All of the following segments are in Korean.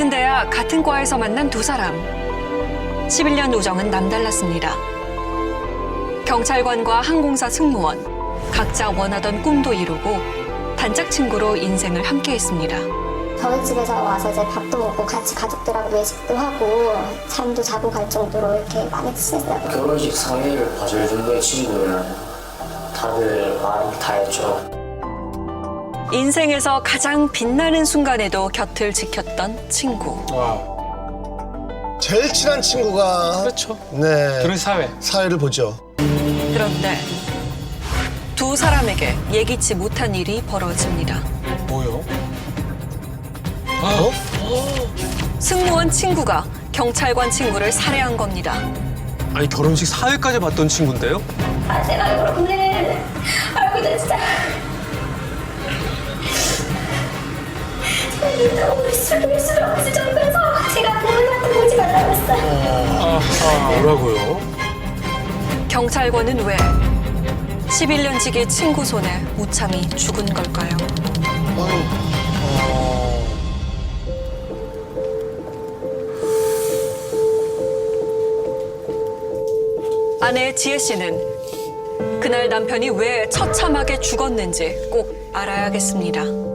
같은 대학 같은 과에서 만난 두 사람. 11년 우정은 남달랐습니다. 경찰관과 항공사 승무원, 각자 원하던 꿈도 이루고 단짝 친구로 인생을 함께했습니다. 저희 집에서 와서 이제 밥도 먹고 같이 가족들하고 외식도 하고 잠도 자고 갈 정도로 이렇게 많이 친했어요. 결혼식 상의를 봐줄 정도의 친구는 다들 말을 다 했죠. 인생에서 가장 빛나는 순간에도 곁을 지켰던 친구. 와, 제일 친한 친구가 그렇죠. 네 그런 사회. 사회를 보죠. 그런데 두 사람에게 예기치 못한 일이 벌어집니다. 뭐요? 어? 승무원 친구가 경찰관 친구를 살해한 겁니다. 아니 결혼식 사회까지 봤던 친구인데요? 아 제가 그러네. 아이고 진짜. 경찰관은 왜 11년 지기 친구 손에 무참히 죽은 걸까요? 아내 지혜 씨는 그날 남편이 왜 처참하게 죽었는지 꼭 알아야겠습니다.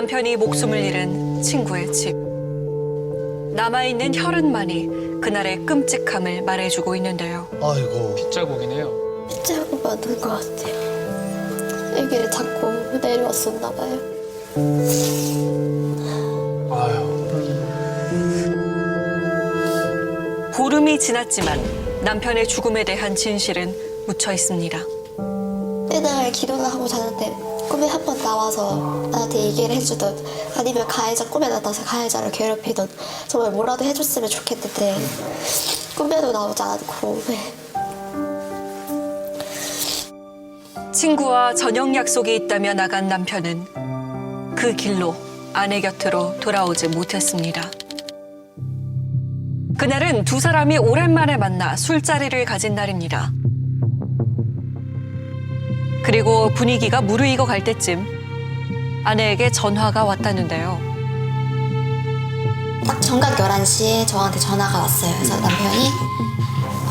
남편이 목숨을 잃은 친구의 집. 남아있는 혈흔만이 그날의 끔찍함을 말해주고 있는데요. 아이고 빗자국이네요. 짜고 받은 것 같아요. 애기를 잡고 내려왔었나 봐요. 아유. 보름이 지났지만 남편의 죽음에 대한 진실은 묻혀 있습니다. 맨날 기도를 하고 자는데 꿈에 한 번 나와서 나한테 얘기를 해주던 아니면 가해자 꿈에 나타나서 가해자를 괴롭히던 정말 뭐라도 해줬으면 좋겠는데 꿈에도 나오지 않고 네. 친구와 저녁 약속이 있다며 나간 남편은 그 길로 아내 곁으로 돌아오지 못했습니다. 그날은 두 사람이 오랜만에 만나 술자리를 가진 날입니다. 그리고 분위기가 무르익어 갈 때쯤 아내에게 전화가 왔다는데요. 딱 정각 11시에 저한테 전화가 왔어요. 그래서 남편이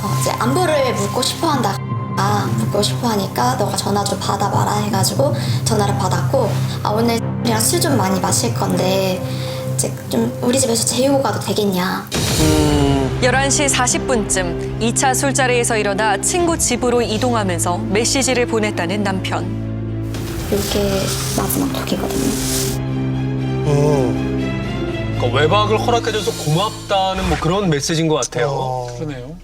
어, 이제 안부를 묻고 싶어 한다. 아, 묻고 싶어 하니까 너가 전화 좀 받아봐라 해가지고 전화를 받았고 아, 오늘 이랑 술 좀 많이 마실 건데 이제 좀 우리 집에서 재우고 가도 되겠냐. 11시 40분쯤 2차 술자리에서 일어나 친구 집으로 이동하면서 메시지를 보냈다는 남편. 이게 마지막 톡이거든요. 어, 그러니까 외박을 허락해줘서 고맙다는 뭐 그런 메시지인 것 같아요. 어. 그러네요.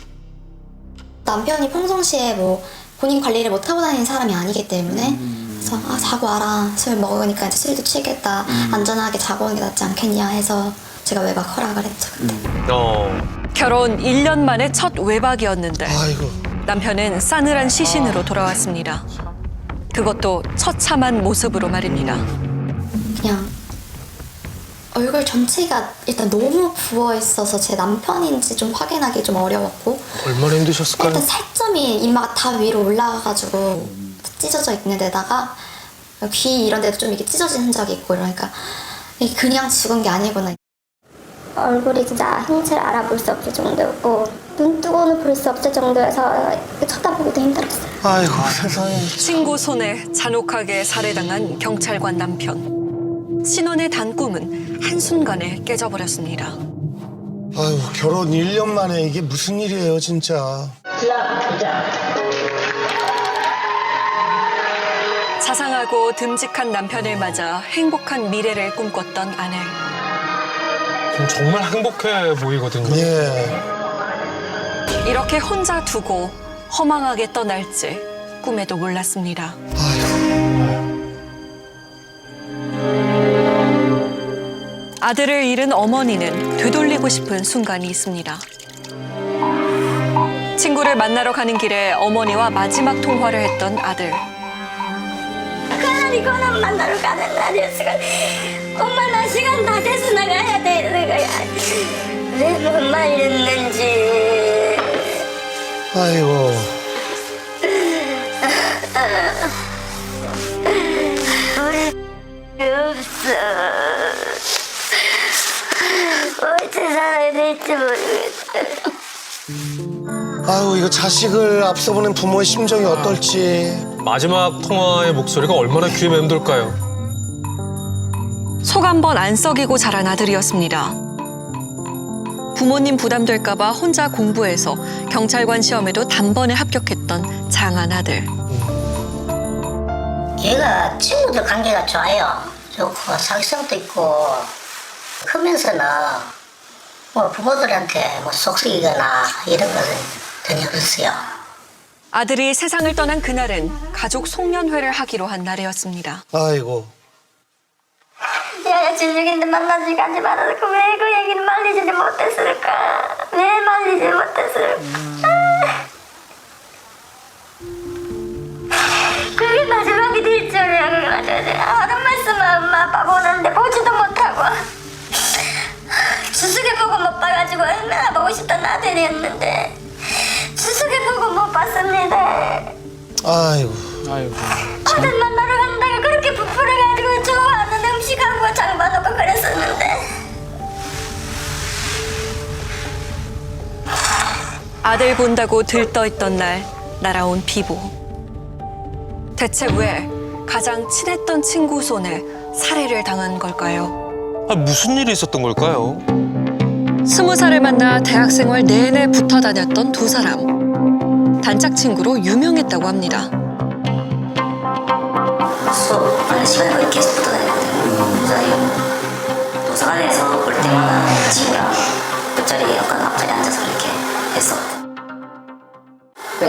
남편이 평상시에 뭐 본인 관리를 못 하고 다니는 사람이 아니기 때문에 그래서 아 자고 와라 술 먹으니까 이제 술도 취겠다 안전하게 자고 오는 게 낫지 않겠냐 해서 제가 외박 허락을 했죠 그때 어. 결혼 1년 만에 첫 외박이었는데 아이고 남편은 싸늘한 시신으로 돌아왔습니다. 그것도 처참한 모습으로 말입니다. 그냥 얼굴 전체가 일단 너무 부어 있어서 제 남편인지 좀 확인하기 좀 어려웠고 얼마나 힘드셨을까요? 일단 살점이 이마가 다 위로 올라가가지고 찢어져 있는 데다가 귀 이런 데도 좀 이렇게 찢어진 흔적이 있고 이러니까 이게 그냥 죽은 게 아니구나 얼굴이 진짜 형체를 알아볼 수 없을 정도였고 눈 뜨고는 볼 수 없을 정도여서 쳐다보기도 힘들었어요. 아이고 세상에 친구 손에 잔혹하게 살해당한 경찰관 남편. 신혼의 단 꿈은 한순간에 깨져버렸습니다. 아이고 결혼 1년 만에 이게 무슨 일이에요 진짜. 자상하고 듬직한 남편을 맞아 행복한 미래를 꿈꿨던 아내. 좀 정말 행복해 보이거든요. 예. 이렇게 혼자 두고 허망하게 떠날지 꿈에도 몰랐습니다. 아들을 잃은 어머니는 되돌리고 싶은 순간이 있습니다. 친구를 만나러 가는 길에 어머니와 마지막 통화를 했던 아들. 그날 이거는 만나러 가는 날이었으니까 엄마 나 시간 다 돼서 나가야 되 는 거야. 왜못 말렸는지. 아이고 없어. 어찌 살아야 될지 모르겠어요. 아유 이거 자식을 앞서보낸 부모의 심정이 어떨지. 마지막 통화의 목소리가 얼마나 귀에 맴돌까요? 속 한 번 안 썩이고 자란 아들이었습니다. 부모님 부담될까봐 혼자 공부해서 경찰관 시험에도 단번에 합격했던 장한 아들. 얘가 친구들 관계가 좋아요. 좋고 사기성도 있고 크면서는 뭐 부모들한테 뭐 속썩이거나 이런 것은 전혀 없어요. 아들이 세상을 떠난 그날은 가족 송년회를 하기로 한 날이었습니다. 아이고. 야야 진욱인데 만나지 가지 말아서 왜그 얘기는 말리지 못했을까? 왜 말리지 못했을까? 그게 마지막이 될 줄이야 그래가지고 하는 말씀만 엄마 아빠 보는데 보지도 못하고 수수께 보고 못 봐가지고 얼마나 보고 싶던 아들이었는데 수수께 보고 못 봤습니다 아이고. 아들 아들 본다고 들떠있던 날 날아온 비보. 대체 왜 가장 친했던 친구 손에 살해를 당한 걸까요? 아, 무슨 일이 있었던 걸까요? 스무 살을 만나 대학 생활 내내 붙어 다녔던 두 사람. 단짝 친구로 유명했다고 합니다. 수업 하는 시간에 거의 계속 붙어 다녔거든요 도서관에서 볼 때마다 친구랑 옆자리 약간 앞자리 앉아서 이렇게 네,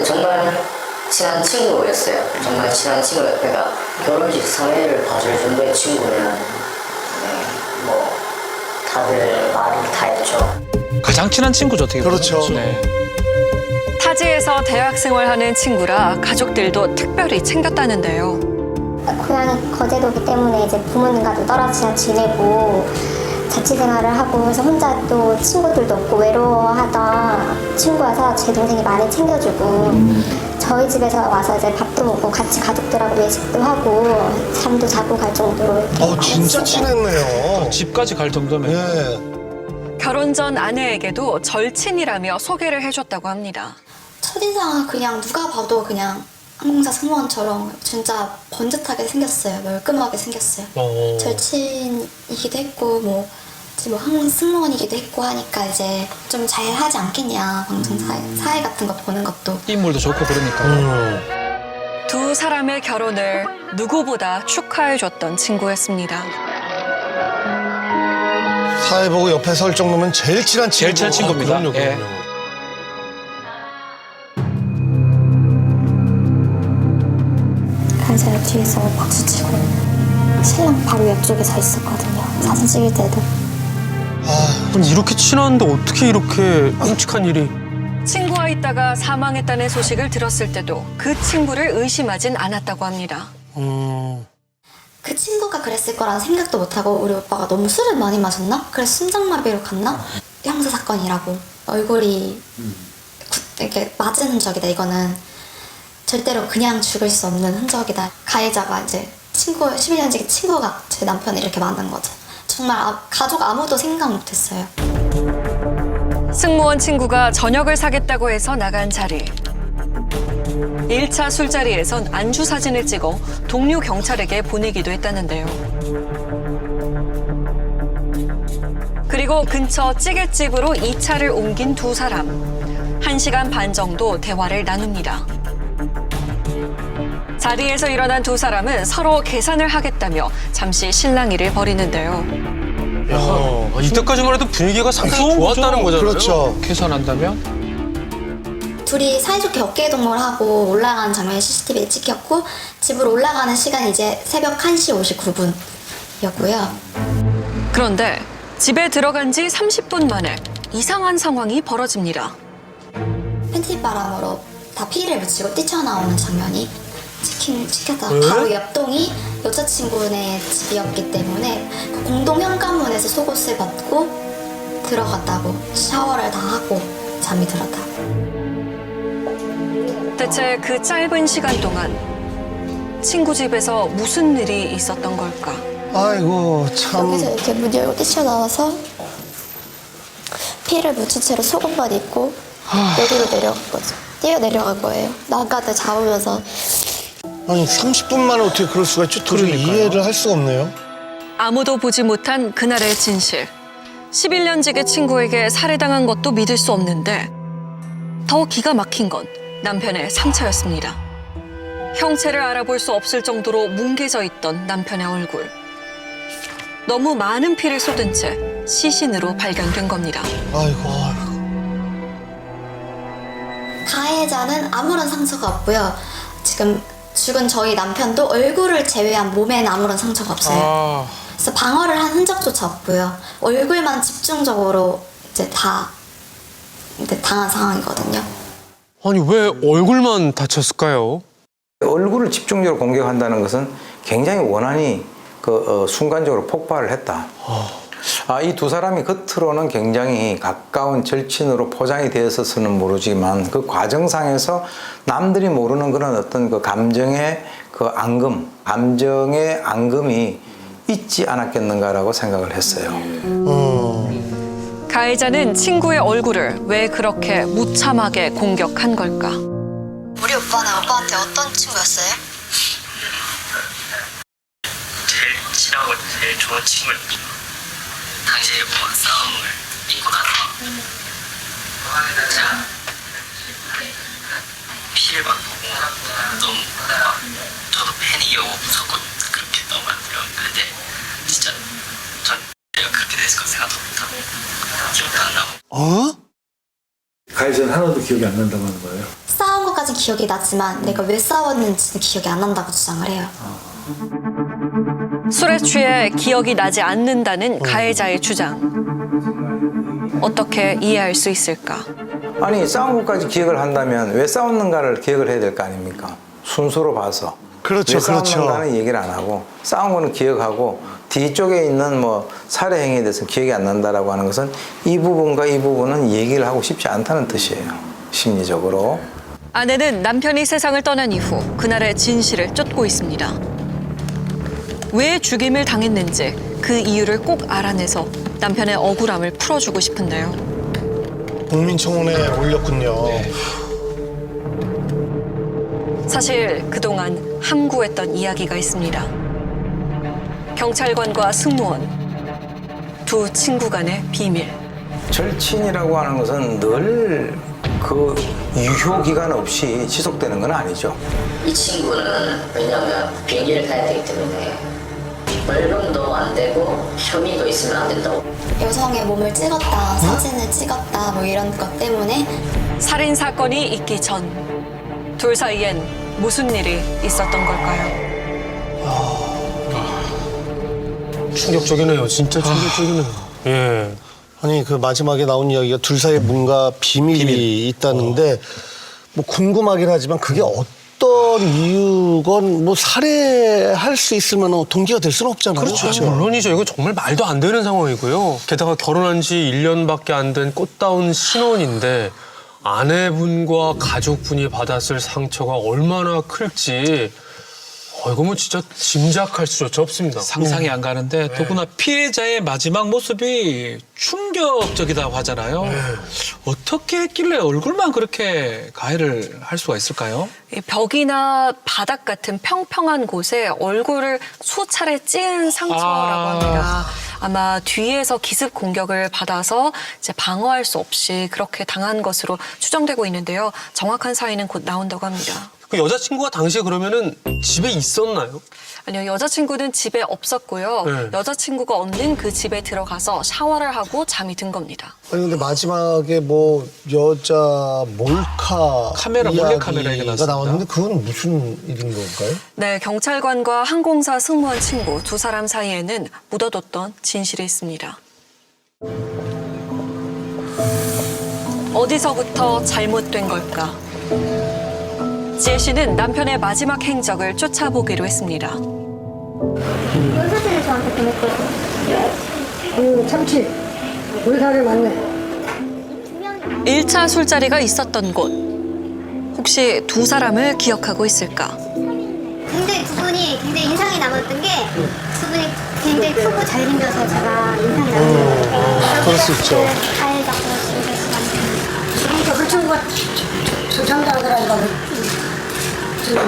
정말 친한 친구였어요. 정말 친한 친구였어요. 그러니까 결혼식 사회를 봐줄 정도의 친구면 네, 뭐 다들 말을 다 했죠. 가장 친한 친구죠, 어떻게 보면. 그렇죠. 네. 타지에서 대학 생활하는 친구라 가족들도 특별히 챙겼다는데요. 고향이 거제도기 때문에 이제 부모님과도 떨어져 지내고 자취 생활을 하고 해서 혼자 또 친구들도 없고 외로워하던 친구여서 제 동생이 많이 챙겨주고 저희 집에서 와서 이제 밥도 먹고 같이 가족들하고 외식도 하고 잠도 자고 갈 정도로 이렇게 어 진짜 친했어요. 친했네요. 집까지 갈 정도면. 예. 결혼 전 아내에게도 절친이라며 소개를 해줬다고 합니다. 첫인상은 그냥 누가 봐도 그냥 항공사 승무원처럼 진짜 번듯하게 생겼어요. 멀끔하게 생겼어요. 어. 절친이기도 했고 뭐 이제 뭐 항공 승무원이기도 했고 하니까 이제 좀 잘 하지 않겠냐 방송 사회, 사회 같은 거 보는 것도 인물도 좋고 그러니까. 음. 두 사람의 결혼을 누구보다 축하해줬던 친구였습니다. 사회 보고 옆에 설 정도면 제일 친한 친구. 제일 친한 친구입니다. 그럼요, 예. 그럼요. 그래서 뒤에서 박수치고 신랑 바로 옆쪽에 서 있었거든요. 사진 찍을 때도. 아, 그럼 이렇게 친한데 어떻게 이렇게 끔찍한 일이? 친구와 있다가 사망했다는 소식을 들었을 때도 그 친구를 의심하진 않았다고 합니다. 음. 그 친구가 그랬을 거라는 생각도 못하고 우리 오빠가 너무 술을 많이 마셨나? 그래서 심장마비로 갔나? 형사 사건이라고 얼굴이 구- 이렇게 맞은 흔적이다 이거는 절대로 그냥 죽을 수 없는 흔적이다 가해자가 이제 친구 11년지기 친구가 제 남편을 이렇게 만난 거죠 정말 아- 가족 아무도 생각 못했어요 승무원 친구가 저녁을 사겠다고 해서 나간 자리. 1차 술자리에선 안주 사진을 찍어 동료 경찰에게 보내기도 했다는데요. 그리고 근처 찌개집으로 2차를 옮긴 두 사람. 1시간 반 정도 대화를 나눕니다. 자리에서 일어난 두 사람은 서로 계산을 하겠다며 잠시 실랑이를 벌이는데요. 야, 아, 이때까지만 해도 분위기가 상당히 좋은 좋았다는 거죠. 거잖아요. 그렇죠. 계산한다면? 둘이 사이좋게 어깨 동무를 하고 올라가는 장면이 CCTV에 찍혔고 집으로 올라가는 시간이 이제 새벽 1시 59분이었고요. 그런데 집에 들어간 지 30분 만에 이상한 상황이 벌어집니다. 팬티 바람으로 다 피를 묻히고 뛰쳐나오는 장면이 찍힌, 찍혔다. 바로 옆동이 여자친구네 집이었기 때문에 그 공동 현관문에서 속옷을 벗고 들어갔다고 샤워를 다 하고 잠이 들었다고. 대체 그 짧은 시간 동안 친구 집에서 무슨 일이 있었던 걸까? 아이고 참. 여기서 이렇게 문 열고 뛰쳐나와서 피를 묻힌 채로 속옷만 입고 여기로 내려간 거죠. 뛰어 내려간 거예요. 나가다 잡으면서 아니 30분 만에 어떻게 그럴 수가 있죠? 도저히 이해를 할 수가 없네요. 아무도 보지 못한 그날의 진실. 11년 지기 친구에게 살해당한 것도 믿을 수 없는데 더 기가 막힌 건 남편의 상처였습니다. 형체를 알아볼 수 없을 정도로 뭉개져 있던 남편의 얼굴. 너무 많은 피를 쏟은 채 시신으로 발견된 겁니다. 아이고 아이고. 가해자는 아무런 상처가 없고요. 지금 죽은 저희 남편도 얼굴을 제외한 몸에는 아무런 상처가 없어요. 아, 그래서 방어를 한 흔적조차 없고요. 얼굴만 집중적으로 이제 다 이제 당한 상황이거든요. 아니 왜 얼굴만 다쳤을까요? 얼굴을 집중적으로 공격한다는 것은 굉장히 원한이 그 어, 순간적으로 폭발을 했다. 아, 이 두 사람이 겉으로는 굉장히 가까운 절친으로 포장이 되었어서는 모르지만 그 과정상에서 남들이 모르는 그런 어떤 그 감정의 그 앙금, 감정의 앙금이 있지 않았겠는가라고 생각을 했어요. 가해자는 친구의 얼굴을 왜 그렇게 무참하게 공격한 걸까? 우리 오빠는 오빠한테 어떤 친구였어요? 제일 친하고 제일 좋은 친구였죠. 당시에 뭐 싸움을 있고 나서 피를 막 보고 좀막 저도 패닉이고 무섭고 그렇게 너무 많더라고요. 근데 진짜 전 내가 그렇게 됐을 거 생각도 못하고 기억도 안 나고 어? 가해자는 하나도 기억이 안 난다고 하는 거예요. 싸운 것까지 기억이 나지만 내가 왜 싸웠는지는 기억이 안 난다고 주장을 해요. 술에 취해 기억이 나지 않는다는 가해자의 주장. 어떻게 이해할 수 있을까? 아니 싸운 것까지 기억을 한다면 왜 싸웠는가를 기억을 해야 될 거 아닙니까? 순서로 봐서 그렇죠, 왜 그렇죠. 싸웠는가는 얘기를 안 하고 싸운 거는 기억하고 뒤쪽에 있는 뭐 살해 행위에 대해서 기억이 안 난다라고 하는 것은 이 부분과 이 부분은 얘기를 하고 싶지 않다는 뜻이에요. 심리적으로. 아내는 남편이 세상을 떠난 이후 그날의 진실을 쫓고 있습니다. 왜 죽임을 당했는지 그 이유를 꼭 알아내서 남편의 억울함을 풀어주고 싶은데요. 국민청원에 올렸군요. 사실 그동안 함구했던 이야기가 있습니다. 경찰관과 승무원, 두 친구 간의 비밀. 절친이라고 하는 것은 늘 그 유효 기간 없이 지속되는 건 아니죠. 이 친구는 왜냐하면 비행기를 타야 되기 때문에 벌금도 안 되고 혐의도 있으면 안 된다고 여성의 몸을 찍었다, 사진을 찍었다, 뭐 이런 것 때문에 살인 사건이 있기 전 둘 사이엔 무슨 일이 있었던 걸까요? 충격적이네요. 진짜 충격적이네요. 예. 아니 그 마지막에 나온 이야기가 둘 사이에 뭔가 비밀이 있다는데 뭐 궁금하긴 하지만 그게 어떤 이유건 뭐 살해할 수 있을 만한 동기가 될 수는 없잖아요. 그렇죠. 물론이죠. 이거 정말 말도 안 되는 상황이고요. 게다가 결혼한 지 1년밖에 안 된 꽃다운 신혼인데 아내분과 가족분이 받았을 상처가 얼마나 클지 어, 이거 뭐 진짜 짐작할 수조차 없습니다. 상상이 안 가는데 더구나 피해자의 마지막 모습이 충격적이다고 하잖아요. 어떻게 했길래 얼굴만 그렇게 가해를 할 수가 있을까요? 이 벽이나 바닥 같은 평평한 곳에 얼굴을 수차례 찌은 상처라고 아. 합니다. 아마 뒤에서 기습 공격을 받아서 이제 방어할 수 없이 그렇게 당한 것으로 추정되고 있는데요. 정확한 사인은 곧 나온다고 합니다. 그 여자친구가 당시에 그러면은 집에 있었나요? 아니요, 여자친구는 집에 없었고요. 네. 여자친구가 없는 그 집에 들어가서 샤워를 하고 잠이 든 겁니다. 아니 근데 마지막에 뭐 여자 몰카 카메라, 몰래 카메라 얘기가 이야기가 나왔습니다. 나왔는데 그건 무슨 일인 건가요? 네, 경찰관과 항공사 승무원 친구 두 사람 사이에는 묻어뒀던 진실이 있습니다. 어디서부터 잘못된 걸까? 지혜 씨는 남편의 마지막 행적을 쫓아보기로 했습니다. 이런 사진을 저한테 보냈거든요. 그 참치 만나 두 명이 1차 술자리가 있었던 곳. 혹시 두 사람을 기억하고 있을까? 굉장히 두 분이 굉장히 인상이 남았던 게 수분이 굉장히 크고 잘생겨서 제가 인상이 거예요. 그럴 수 있죠. 가해 잡고 집에서 그러니까 그 친구가 조장자 말이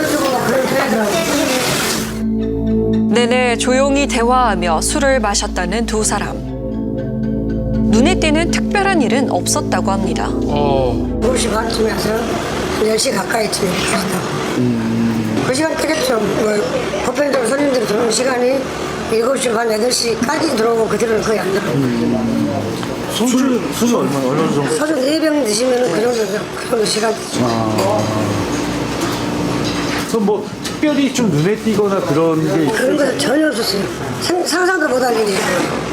없더라고요. 그런 편이더라고요. 내내 조용히 대화하며 술을 마셨다는 두 사람. 눈에 띄는 특별한 일은 없었다고 합니다. 어. 9시 반쯤에 와서 10시 가까이쯤에 왔다. 그 시간 되겠죠. 뭐, 보편적으로 손님들이 들어오는 시간이 7시 반, 8시까지 들어오고 그 뒤로는 거의 안 들어오고. 술, 술이 얼마, 얼마 정도? 소주 4병 드시면 그 정도, 그 정도 시간 되죠. 그럼 뭐 특별히 좀 눈에 띄거나 그런 게 그런 거 전혀 없었어요. 상, 상상도 못할 일이에요.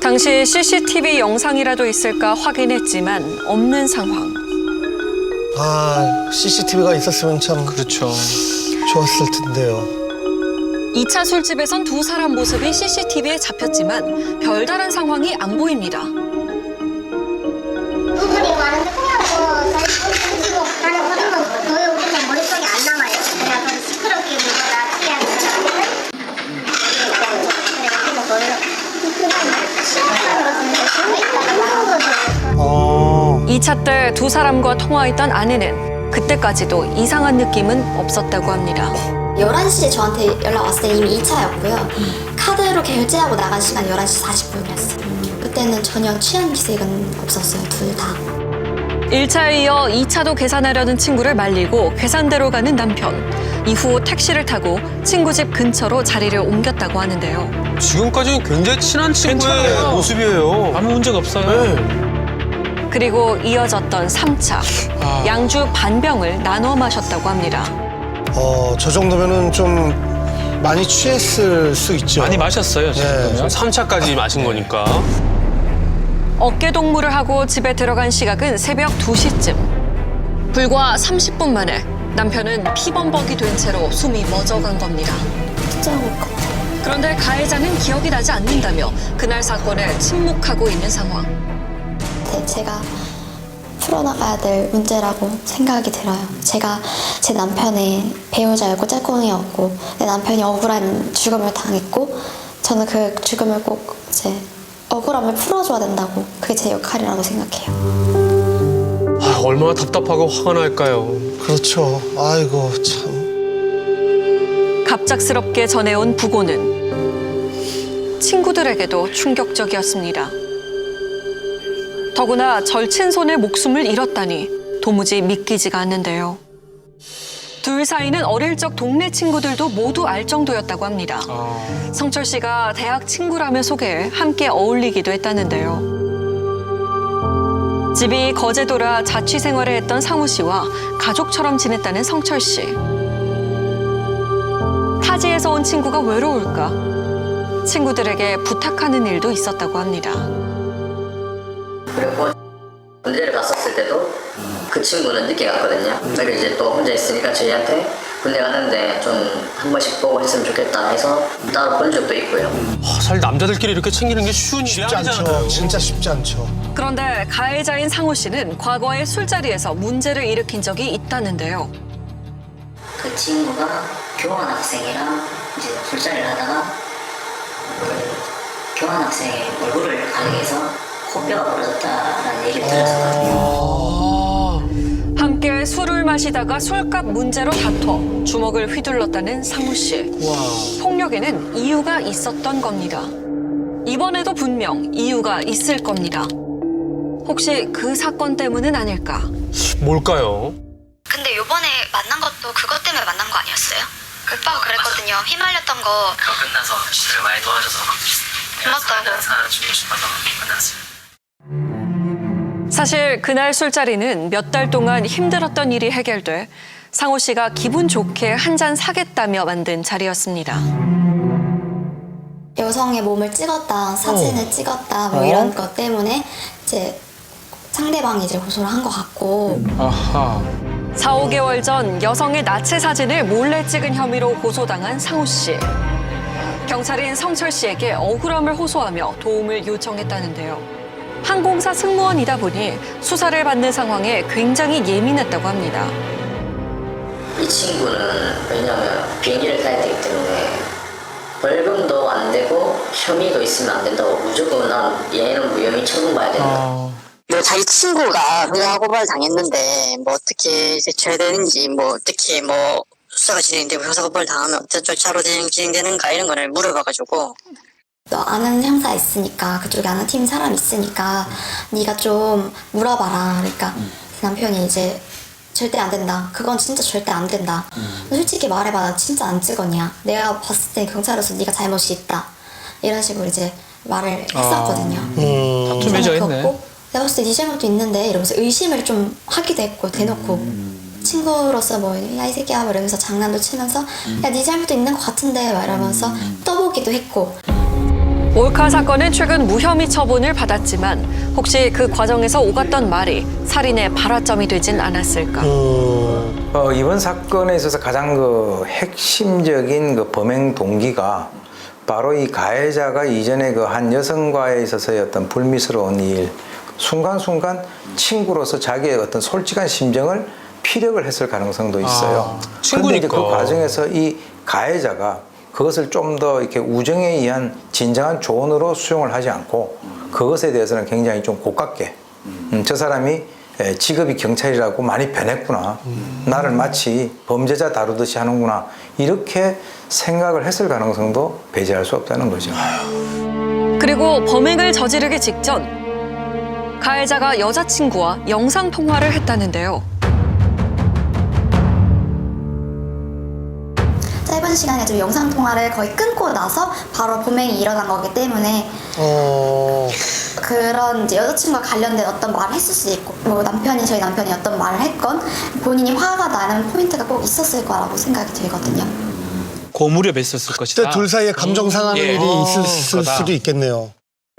당시 CCTV 영상이라도 있을까 확인했지만 없는 상황. 아, CCTV가 있었으면 참 그렇죠. 좋았을 텐데요. 2차 술집에선 두 사람 모습이 CCTV에 잡혔지만 별다른 상황이 안 보입니다. 부분이 많은데 그냥 뭐 그리고 나는 모든 건 노요 그냥 머릿속에 안 남아요. 그냥 좀 시끄럽게 물거나 피하는 거는 그냥 노요 그냥 시험장으로 좀 수고 있다가 나온 거죠. 어, 2차 때 두 사람과 통화했던 아내는 그때까지도 이상한 느낌은 없었다고 합니다. 11시에 저한테 연락 왔을 때 이미 2차였고요. 카드로 결제하고 나간 시간 11시 40분이었어요. 그때는 전혀 취한 기색은 없었어요, 둘 다. 1차에 이어 2차도 계산하려는 친구를 말리고 계산대로 가는 남편. 이후 택시를 타고 친구 집 근처로 자리를 옮겼다고 하는데요. 지금까지는 굉장히 친한 친구의 괜찮아요. 모습이에요. 아무 문제가 없어요. 네. 그리고 이어졌던 3차. 아. 양주 반병을 나눠 마셨다고 합니다. 어, 저 정도면은 좀 많이 취했을 수 있죠. 많이 마셨어요. 네. 지금. 3차까지 마신 거니까. 어깨 동무를 하고 집에 들어간 시각은 새벽 2시쯤. 불과 30분 만에 남편은 피범벅이 된 채로 숨이 멎어간 겁니다. 그런데 가해자는 기억이 나지 않는다며 그날 사건에 침묵하고 있는 상황. 네, 제가 풀어나가야 될 문제라고 생각이 들어요. 제가 제 남편의 배우자였고 짝꿍이었고 내 남편이 억울한 죽음을 당했고 저는 그 죽음을 꼭 이제 억울함을 풀어줘야 된다고 그게 제 역할이라고 생각해요. 아, 얼마나 답답하고 화가 날까요. 그렇죠. 아이고, 참. 갑작스럽게 전해온 부고는 친구들에게도 충격적이었습니다. 더구나 절친 손에 목숨을 잃었다니 도무지 믿기지가 않는데요. 둘 사이는 어릴 적 동네 친구들도 모두 알 정도였다고 합니다. 아. 성철 씨가 대학 친구라며 소개해 함께 어울리기도 했다는데요. 집이 거제도라 자취 생활을 했던 상우 씨와 가족처럼 지냈다는 성철 씨. 타지에서 온 친구가 외로울까? 친구들에게 부탁하는 일도 있었다고 합니다. 그리고 군대를 갔었을 때도 그 친구는 늦게 갔거든요. 그리고 이제 또 혼자 있으니까 저희한테 군대 가는데 좀 한 번씩 보고 했으면 좋겠다 해서 따로 본 적도 있고요. 아, 사실 남자들끼리 이렇게 챙기는 게 쉬운 일이 쉽지 아니잖아요. 않죠. 진짜 쉽지 않죠. 그런데 가해자인 상호 씨는 과거에 술자리에서 문제를 일으킨 적이 있다는데요. 그 친구가 교환 학생이랑 이제 술자리를 하다가 그 교환 학생의 얼굴을 가리게 해서 코뼈가 부러졌다라는 얘기를 들었었거든요. 함께 술을 마시다가 술값 문제로 다퉈 주먹을 휘둘렀다는 상우 씨. 폭력에는 이유가 있었던 겁니다. 이번에도 분명 이유가 있을 겁니다. 혹시 그 사건 때문은 아닐까? 뭘까요? 근데 요번에 만난 것도 그것 때문에 만난 거 아니었어요? 오빠가 그랬거든요. 휘말렸던 거 그거 끝나서 저를 많이 도와줘서 고맙다고. 사람 주고 싶어서 만났어요. 사실 그날 술자리는 몇 달 동안 힘들었던 일이 해결돼 상호 씨가 기분 좋게 한 잔 사겠다며 만든 자리였습니다. 여성의 몸을 찍었다, 사진을 찍었다, 뭐 이런 것 때문에 이제 상대방이 이제 고소를 한 것 같고 아하. 4, 5개월 전 여성의 나체 사진을 몰래 찍은 혐의로 고소당한 상우 씨. 경찰인 성철 씨에게 억울함을 호소하며 도움을 요청했다는데요. 항공사 승무원이다 보니 수사를 받는 상황에 굉장히 예민했다고 합니다. 이 친구는 왜냐면 비행기를 타야 되기 때문에 벌금도 안 되고 혐의도 있으면 안 된다고 무조건 난 얘는 무혐의 처분받아야 된다. 뭐 자기 친구가 형사고발 당했는데 뭐 어떻게 대처해야 되는지 뭐 어떻게 뭐 수사가 진행되고 형사고발 당하면 어떤 절차로 진행- 진행되는가 이런 거를 물어봐가지고 너 아는 형사 있으니까 그쪽에 아는 팀 사람 있으니까 네가 좀 물어봐라. 그러니까 그 남편이 이제 절대 안 된다. 그건 진짜 절대 안 된다. 너 솔직히 말해봐. 나 진짜 안 찍었냐? 내가 봤을 때 경찰로서 네가 잘못이 있다. 이런 식으로 이제 말을 했었거든요. 다툼 맺어 있네. 겪고 내가 봤을 때 네 잘못도 있는데 이러면서 의심을 좀 하기도 했고 대놓고 친구로서 뭐 야 이 새끼야 뭐 이러면서 장난도 치면서 야 네 잘못도 있는 것 같은데 막 이러면서 떠보기도 했고 몰카 사건은 최근 무혐의 처분을 받았지만 혹시 그 과정에서 오갔던 말이 살인의 발화점이 되진 않았을까? 어, 이번 사건에 있어서 가장 그 핵심적인 그 범행 동기가 바로 이 가해자가 이전에 그 한 여성과에 있어서의 어떤 불미스러운 일, 순간순간 친구로서 자기의 어떤 솔직한 심정을 피력을 했을 가능성도 있어요. 아, 그런데 이제 그 친구니까. 과정에서 이 가해자가 그것을 좀 더 이렇게 우정에 의한 진정한 조언으로 수용을 하지 않고 그것에 대해서는 굉장히 좀 고깝게 음, 저 사람이 에, 직업이 경찰이라고 많이 변했구나. 나를 마치 범죄자 다루듯이 하는구나. 이렇게 생각을 했을 가능성도 배제할 수 없다는 거죠. 그리고 범행을 저지르기 직전 가해자가 여자친구와 영상 통화를 했다는데요. 짧은 시간에 좀 영상 통화를 거의 끊고 나서 바로 범행이 일어난 거기 때문에 어, 그런 이제 여자친구와 관련된 어떤 말을 했을 수 있고 뭐 남편이 저희 남편이 어떤 말을 했건 본인이 화가 나는 포인트가 꼭 있었을 거라고 생각이 들거든요. 고무렵에 있었을 것이다. 그때 둘 사이에 감정 상하는 예. 일이 어, 있을 거다. 수도 있겠네요.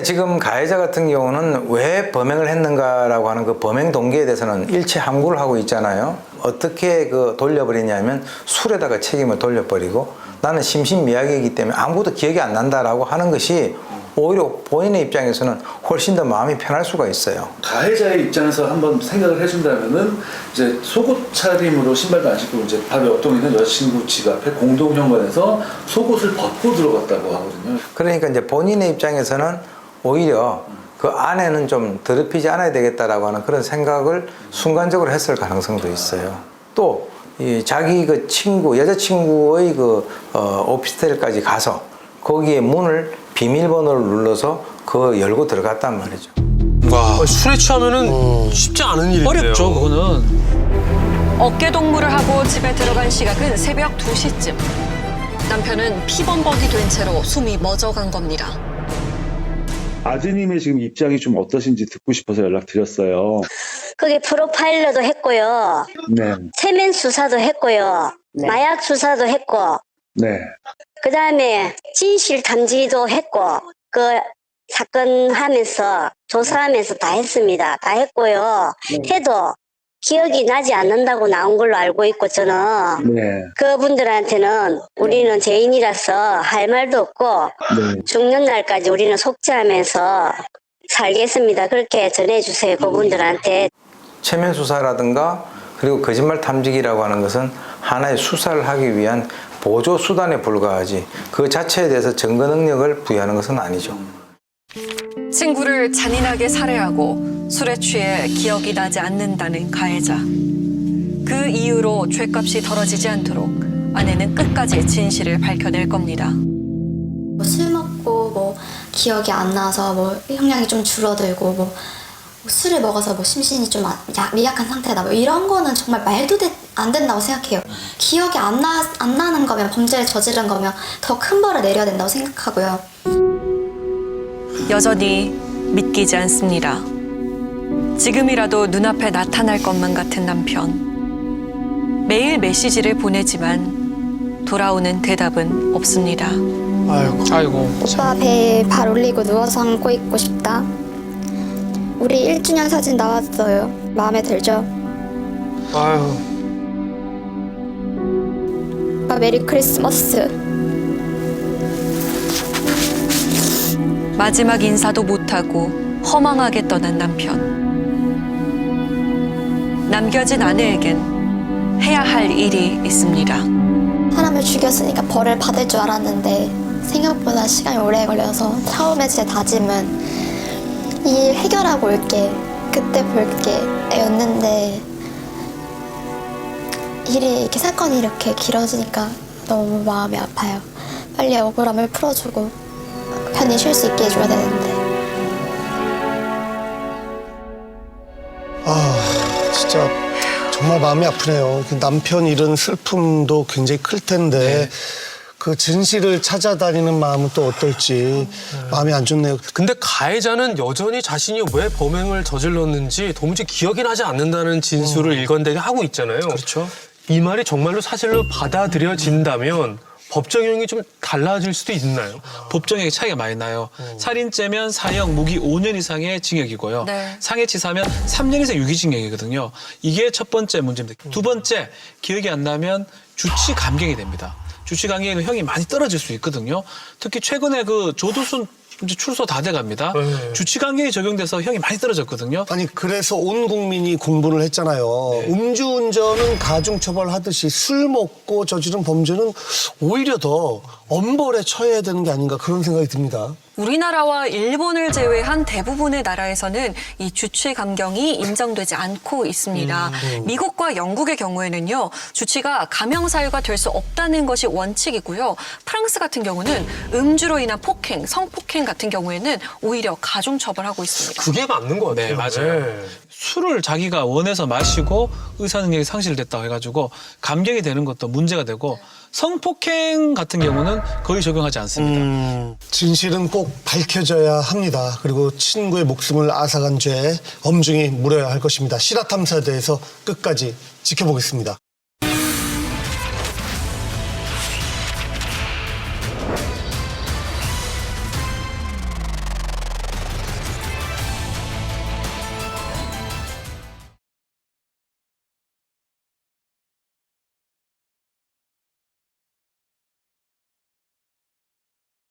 지금 가해자 같은 경우는 왜 범행을 했는가라고 하는 그 범행 동기에 대해서는 일체 함구를 하고 있잖아요. 어떻게 그 돌려버리냐면 술에다가 책임을 돌려버리고 나는 심신미약이기 때문에 아무것도 기억이 안 난다라고 하는 것이 오히려 본인의 입장에서는 훨씬 더 마음이 편할 수가 있어요. 가해자의 입장에서 한번 생각을 해준다면은 이제 속옷 차림으로 신발도 안 신고 이제 바로 옆동에 있는 여자친구 집 앞에 공동 현관에서 속옷을 벗고 들어갔다고 하거든요. 그러니까 이제 본인의 입장에서는 오히려 그 아내는 좀 더럽히지 않아야 되겠다라고 하는 그런 생각을 순간적으로 했을 가능성도 있어요. 또, 이 자기 그 친구, 여자친구의 그, 어, 오피스텔까지 가서 거기에 문을 비밀번호를 눌러서 그 열고 들어갔단 말이죠. 어, 술에 취하면은 쉽지 않은 일인데요. 어렵죠, 그거는. 어깨 동무를 하고 집에 들어간 시각은 새벽 2시쯤. 남편은 피범벅이 된 채로 숨이 멎어간 겁니다. 아드님의 지금 입장이 좀 어떠신지 듣고 싶어서 연락드렸어요. 거기 프로파일러도 했고요. 네, 세면 수사도 했고요. 마약 수사도 했고, 네. 그 다음에 진실 탐지도 했고, 그 사건 하면서 조사하면서 다 했습니다. 다 했고요. 해도 기억이 나지 않는다고 나온 걸로 알고 있고 저는 네. 그분들한테는 우리는 죄인이라서 할 말도 없고 네. 죽는 날까지 우리는 속죄하면서 살겠습니다. 그렇게 전해주세요. 그분들한테. 체면 수사라든가 그리고 거짓말 탐지기라고 하는 것은 하나의 수사를 하기 위한 보조 수단에 불과하지 그 자체에 대해서 증거 능력을 부여하는 것은 아니죠. 친구를 잔인하게 살해하고 술에 취해 기억이 나지 않는다는 가해자. 그 이유로 죄값이 덜어지지 않도록 아내는 끝까지 진실을 밝혀낼 겁니다. 뭐술 먹고 뭐 기억이 안 나서 뭐 형량이 좀 줄어들고 뭐 술을 먹어서 뭐 심신이 좀 미약한 상태다 뭐 이런 거는 정말 말도 되- 안 된다고 생각해요. 기억이 안, 나, 안 나는 거면 범죄를 저지른 거면 더 큰 벌을 내려야 된다고 생각하고요. 여전히 믿기지 않습니다. 지금이라도 눈앞에 나타날 것만 같은 남편. 매일 메시지를 보내지만 돌아오는 대답은 없습니다. 아이고. 아이고. 오빠 배에 발 올리고 누워서 안고 있고 싶다. 우리 1주년 사진 나왔어요. 마음에 들죠? 아유, 오빠 메리 크리스마스. 마지막 인사도 못하고 허망하게 떠난 남편. 남겨진 아내에겐 해야 할 일이 있습니다. 사람을 죽였으니까 벌을 받을 줄 알았는데 생각보다 시간이 오래 걸려서 처음에 제 다짐은 이 해결하고 올게 그때 볼게 였는데 일이 이렇게 사건이 이렇게 길어지니까 너무 마음이 아파요. 빨리 억울함을 풀어주고 편히 쉴 수 있게 해줘야 되는데. 아, 진짜 정말 마음이 아프네요. 그 남편 잃은 슬픔도 굉장히 클 텐데 그 진실을 찾아다니는 마음은 또 어떨지 마음이 안 좋네요. 근데 가해자는 여전히 자신이 왜 범행을 저질렀는지 도무지 기억이 나지 않는다는 진술을 일관되게 하고 있잖아요. 그렇죠. 이 말이 정말로 사실로 받아들여진다면 법정형이 좀 달라질 수도 있나요? 법정의 차이가 많이 나요. 살인죄면 사형 무기 5년 이상의 징역이고요. 네. 상해치사면 3년 이상 유기징역이거든요. 이게 첫 번째 문제입니다. 두 번째 기억이 안 나면 주치 감경이 됩니다. 주치 감경에는 형이 많이 떨어질 수 있거든요. 특히 최근에 그 조두순 이제 출소 다 돼갑니다. 네. 주치 감경이 적용돼서 형이 많이 떨어졌거든요. 아니 그래서 온 국민이 공분을 했잖아요. 음주운전은 가중처벌하듯이 술 먹고 저지른 범죄는 오히려 더 엄벌에 처해야 되는 게 아닌가 그런 생각이 듭니다. 우리나라와 일본을 제외한 대부분의 나라에서는 이 주치 감경이 인정되지 않고 있습니다. 미국과 영국의 경우에는요, 주치가 감형 사유가 될 수 없다는 것이 원칙이고요. 프랑스 같은 경우는 음주로 인한 폭행, 성폭행 같은 경우에는 오히려 가중 처벌하고 있습니다. 그게 맞는 것 같아요. 네, 맞아요. 술을 자기가 원해서 마시고 의사 능력이 상실됐다고 해가지고 감경이 되는 것도 문제가 되고 성폭행 같은 경우는 거의 적용하지 않습니다. 음, 진실은 꼭 밝혀져야 합니다. 그리고 친구의 목숨을 앗아간 죄 엄중히 물어야 할 것입니다. 실화탐사에 대해서 끝까지 지켜보겠습니다.